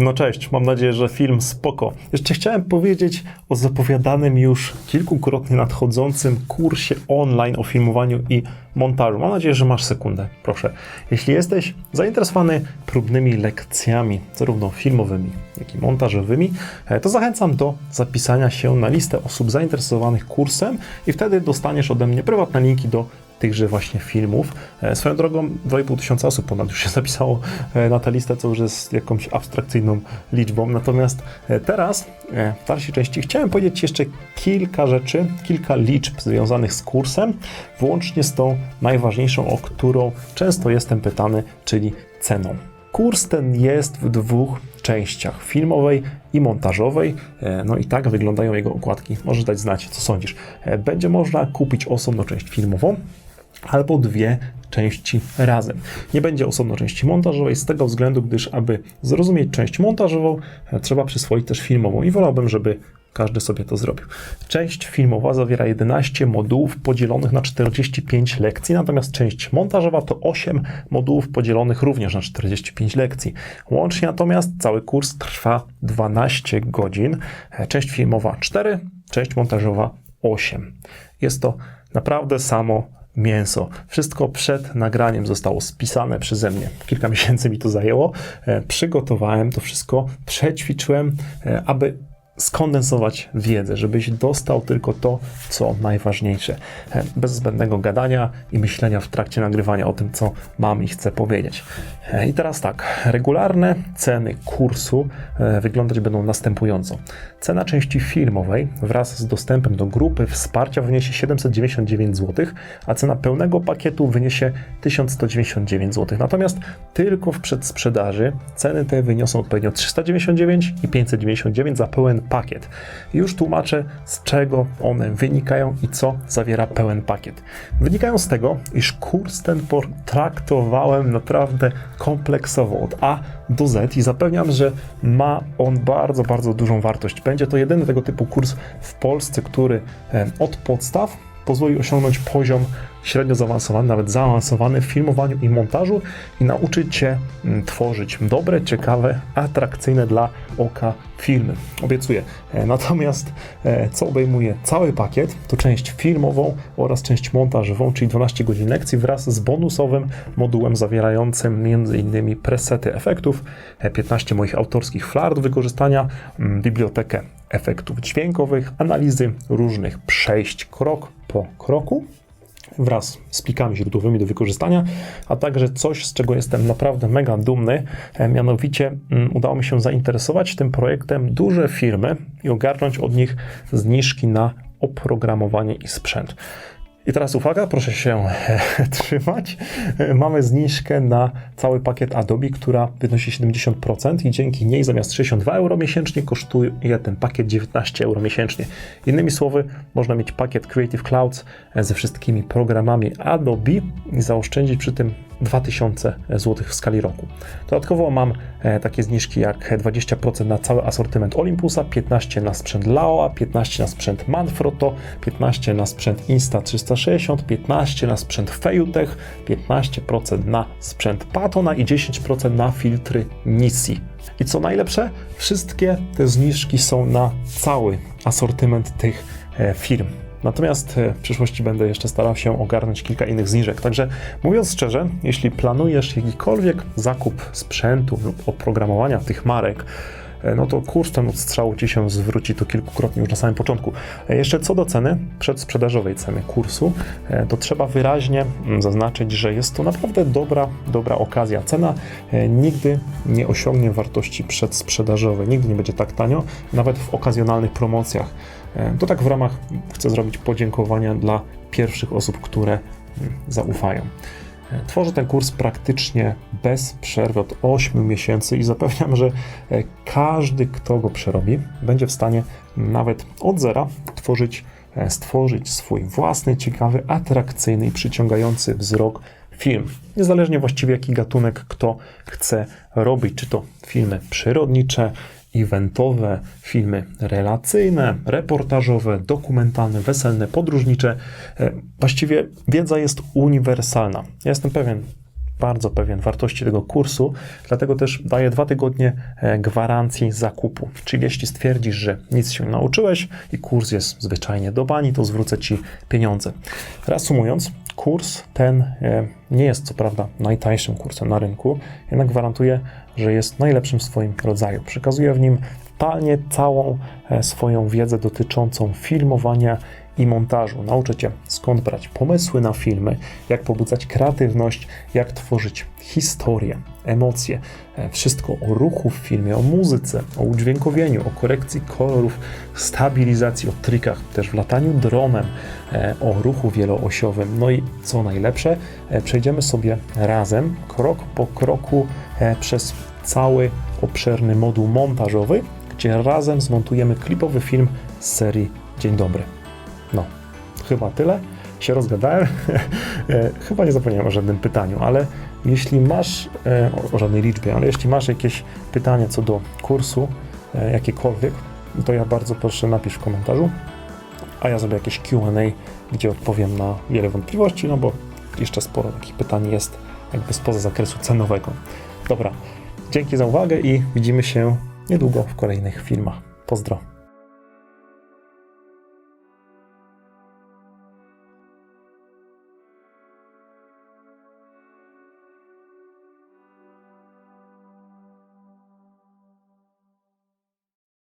No cześć, mam nadzieję, że film spoko. Jeszcze chciałem powiedzieć o zapowiadanym już kilkukrotnie nadchodzącym kursie online o filmowaniu i montażu. Mam nadzieję, że masz sekundę, proszę. Jeśli jesteś zainteresowany próbnymi lekcjami, zarówno filmowymi, jak i montażowymi, e, to zachęcam do zapisania się na listę osób zainteresowanych kursem i wtedy dostaniesz ode mnie prywatne linki do tychże właśnie filmów. E, Swoją drogą 2,5 tysiąca osób ponad już się zapisało e, na tę listę, co już jest jakąś abstrakcyjną liczbą. Natomiast e, teraz w dalszej części chciałem powiedzieć jeszcze kilka rzeczy, kilka liczb związanych z kursem, włącznie z tą najważniejszą, o którą często jestem pytany, czyli ceną. Kurs ten jest w dwóch częściach, filmowej i montażowej. No i tak wyglądają jego okładki. Możesz dać znać, co sądzisz. Będzie można kupić osobno część filmową, albo dwie części razem. Nie będzie osobno części montażowej z tego względu, gdyż aby zrozumieć część montażową, e, trzeba przyswoić też filmową i wolałbym, żeby każdy sobie to zrobił. Część filmowa zawiera 11 modułów podzielonych na 45 lekcji, natomiast część montażowa to 8 modułów podzielonych również na 45 lekcji. Łącznie natomiast cały kurs trwa 12 godzin. E, Część filmowa 4, część montażowa 8. Jest to naprawdę samo mięso. Wszystko przed nagraniem zostało spisane przeze mnie. Kilka miesięcy mi to zajęło. E, Przygotowałem to wszystko, przećwiczyłem, e, aby skondensować wiedzę, żebyś dostał tylko to, co najważniejsze. Bez zbędnego gadania i myślenia w trakcie nagrywania o tym, co mam i chcę powiedzieć. I teraz tak, regularne ceny kursu e, wyglądać będą następująco. Cena części filmowej wraz z dostępem do grupy wsparcia wyniesie 799 zł, a cena pełnego pakietu wyniesie 1199 zł. Natomiast tylko w przedsprzedaży ceny te wyniosą odpowiednio 399 i 599 za pełen pakiet. Już tłumaczę, z czego one wynikają i co zawiera pełen pakiet. Wynikają z tego, iż kurs ten potraktowałem naprawdę kompleksowo od A do Z i zapewniam, że ma on bardzo, bardzo dużą wartość. Będzie to jedyny tego typu kurs w Polsce, który e, od podstaw pozwoli osiągnąć poziom średnio zaawansowany, nawet zaawansowany w filmowaniu i montażu i nauczyć się mm, tworzyć dobre, ciekawe, atrakcyjne dla oka filmy. Obiecuję. E, Natomiast e, co obejmuje cały pakiet, to część filmową oraz część montażową, czyli 12 godzin lekcji wraz z bonusowym modułem zawierającym m.in. presety efektów, e, 15 moich autorskich flar do wykorzystania, mm, bibliotekę efektów dźwiękowych, analizy różnych przejść krok po kroku wraz z plikami źródłowymi do wykorzystania, a także coś, z czego jestem naprawdę mega dumny, e, mianowicie mm, udało mi się zainteresować tym projektem duże firmy i ogarnąć od nich zniżki na oprogramowanie i sprzęt. I teraz uwaga, proszę się trzymać. E, Mamy zniżkę na cały pakiet Adobe, która wynosi 70% i dzięki niej zamiast 62 euro miesięcznie kosztuje ten pakiet 19 euro miesięcznie. Innymi słowy, można mieć pakiet Creative Clouds e, ze wszystkimi programami Adobe i zaoszczędzić przy tym 2000 zł w skali roku. Dodatkowo mam e, takie zniżki jak 20% na cały asortyment Olympusa, 15% na sprzęt Laoa, 15% na sprzęt Manfrotto, 15% na sprzęt Insta360, 15% na sprzęt Feutech, 15% na sprzęt Patona i 10% na filtry Nisi. I co najlepsze, wszystkie te zniżki są na cały asortyment tych e, firm. Natomiast e, w przyszłości będę jeszcze starał się ogarnąć kilka innych zniżek. Także mówiąc szczerze, jeśli planujesz jakikolwiek zakup sprzętu lub oprogramowania tych marek, no to kurs ten od strzału Ci się zwróci to kilkukrotnie już na samym początku. E, Jeszcze co do ceny, przedsprzedażowej ceny kursu, e, to trzeba wyraźnie mm, zaznaczyć, że jest to naprawdę dobra, dobra okazja. Cena e, nigdy nie osiągnie wartości przedsprzedażowej, nigdy nie będzie tak tanio, nawet w okazjonalnych promocjach. E, To tak w ramach chcę zrobić podziękowania dla pierwszych osób, które mm, zaufają. Tworzę ten kurs praktycznie bez przerwy od 8 miesięcy i zapewniam, że e, każdy, kto go przerobi, będzie w stanie nawet od zera tworzyć, e, stworzyć swój własny, ciekawy, atrakcyjny i przyciągający wzrok film. Niezależnie właściwie jaki gatunek kto chce robić, czy to filmy przyrodnicze, eventowe, filmy relacyjne, reportażowe, dokumentalne, weselne, podróżnicze. E, Właściwie wiedza jest uniwersalna. Ja jestem pewien, bardzo pewien wartości tego kursu, dlatego też daję dwa tygodnie e, gwarancji zakupu. Czyli jeśli stwierdzisz, że nic się nie nauczyłeś i kurs jest zwyczajnie do bani, to zwrócę Ci pieniądze. Reasumując, kurs ten e, nie jest co prawda najtańszym kursem na rynku, jednak gwarantuję, że jest najlepszym w swoim rodzaju. Przekazuję w nim totalnie całą e, swoją wiedzę dotyczącą filmowania i montażu. Nauczę Cię skąd brać pomysły na filmy, jak pobudzać kreatywność, jak tworzyć historię, emocje, e, wszystko o ruchu w filmie, o muzyce, o udźwiękowieniu, o korekcji kolorów, stabilizacji, o trikach, też w lataniu dronem, e, o ruchu wieloosiowym. No i co najlepsze, e, przejdziemy sobie razem, krok po kroku, przez cały obszerny moduł montażowy, gdzie razem zmontujemy klipowy film z serii Dzień Dobry. Chyba tyle. Się rozgadałem. E, chyba nie zapomniałem o żadnym pytaniu, ale jeśli masz, e, o, żadnej liczbie, ale jeśli masz jakieś pytania co do kursu, e, jakiekolwiek, to ja bardzo proszę napisz w komentarzu, a ja zrobię jakieś Q&A, gdzie odpowiem na wiele wątpliwości, no bo jeszcze sporo takich pytań jest jakby spoza zakresu cenowego. Dobra, dzięki za uwagę i widzimy się niedługo w kolejnych filmach. Pozdro.